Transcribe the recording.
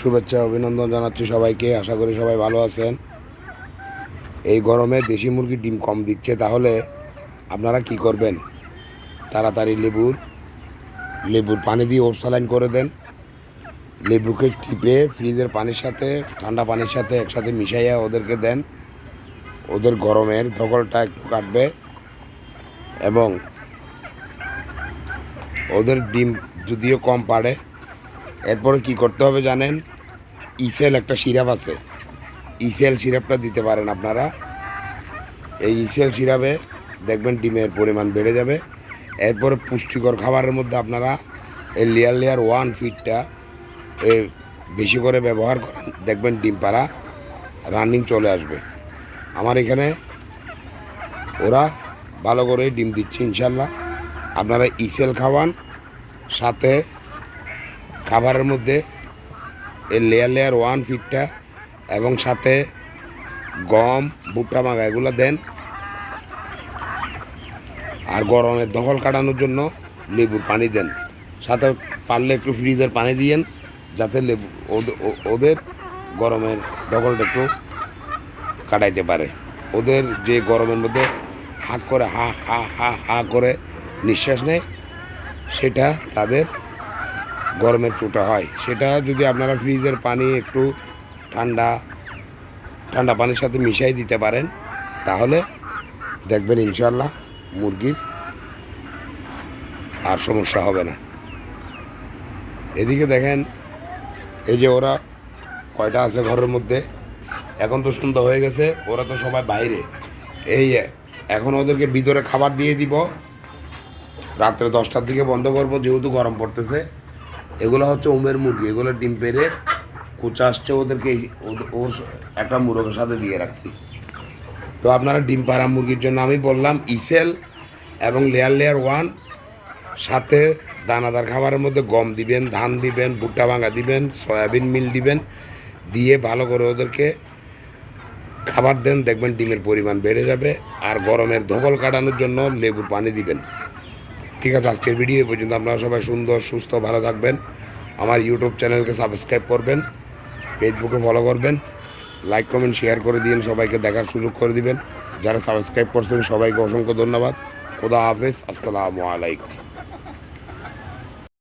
শুভেচ্ছা, অভিনন্দন জানাচ্ছি সবাইকে। আশা করি সবাই ভালো আছেন। এই গরমে দেশি মুরগির ডিম কম দিচ্ছে, তাহলে আপনারা কি করবেন? তাড়াতাড়ি লেবুর লেবুর পানি দিয়ে ওর স্যালাইন করে দেন। লেবুকে টিপে ফ্রিজের পানির সাথে, ঠান্ডা পানির সাথে একসাথে মিশাইয়া ওদেরকে দেন। ওদের গরমের ধকলটা একটু কাটবে এবং ওদের ডিম যদিও কম পাড়ে এরপরে কি করতে হবে জানেন? ইসেল একটা সিরাপ আছে। ইসেল সিরাপটা দিতে পারেন আপনারা। এই ইসেল সিরাপে দেখবেন ডিমের পরিমাণ বেড়ে যাবে। এরপরে পুষ্টিকর খাবারের মধ্যে আপনারা এই লেয়ার লেয়ার ওয়ান ফিটটা এ বেশি করে ব্যবহার করেন। দেখবেন ডিম পাড়া রানিং চলে আসবে। আমার এখানে ওরা ভালো করে ডিম দিচ্ছে ইনশাল্লাহ। আপনারা ইসেল খাওয়ান, সাথে খাবারের মধ্যে এই লেয়ার লেয়ার ওয়ান ফিটটা এবং সাথে গম, ভুট্টা, মাগা এগুলো দেন। আর গরমের দখল কাটানোর জন্য লেবুর পানি দেন। সাথে পারলে একটু ফ্রিজের পানি দিয়েন, যাতে লেবু ওদের- গরমের দখলটা একটু কাটাইতে পারে। ওদের যে গরমের মধ্যে হাঁক করে হা হা হা হা করে নিঃশ্বাস নেয়, সেটা তাদের গরমের চোটা হয়। সেটা যদি আপনারা ফ্রিজের পানি একটু ঠান্ডা ঠান্ডা পানির সাথে মিশাই দিতে পারেন, তাহলে দেখবেন ইনশাল্লাহ মুরগির আর সমস্যা হবে না। এদিকে দেখেন, এই যে ওরা কয়টা আছে ঘরের মধ্যে? এখন তো সন্ধ্যা হয়ে গেছে, ওরা তো সবাই বাইরে। এই এখন ওদেরকে ভিতরে খাবার দিয়ে দিব। রাত্রে দশটার দিকে বন্ধ করব, যেহেতু গরম পড়তেছে। এগুলো হচ্ছে উমের মুরগি, এগুলো ডিম পেরে কুচা আসছে ওদেরকে ওর একটা মুরগের সাথে দিয়ে রাখছি। তো আপনারা ডিম পাড়া মুরগির জন্য আমি বললাম, ইসেল এবং লেয়ার লেয়ার ওয়ান, সাথে দানাদার খাবারের মধ্যে গম দিবেন, ধান দিবেন, ভুট্টা ভাঙা দিবেন, সয়াবিন মিল দিবেন, দিয়ে ভালো করে ওদেরকে খাবার দেন, দেখবেন ডিমের পরিমাণ বেড়ে যাবে, আর গরমের ধকল কাটানোর জন্য লেবুর পানি দিবেন। ঠিক আছে, আজকের ভিডিও পর্যন্ত আপনারা সবাই সুন্দর, সুস্থ, ভালো থাকবেন। আমার ইউটিউব চ্যানেলকে সাবস্ক্রাইব করবেন ফেসবুকে ফলো করবেন লাইক কমেন্ট শেয়ার করে দিন, সবাইকে দেখার সুযোগ করে দিবেন। যারা সাবস্ক্রাইব করছেন, সবাইকে অসংখ্য ধন্যবাদ। খোদা হাফেজ, আসসালামু আলাইকুম।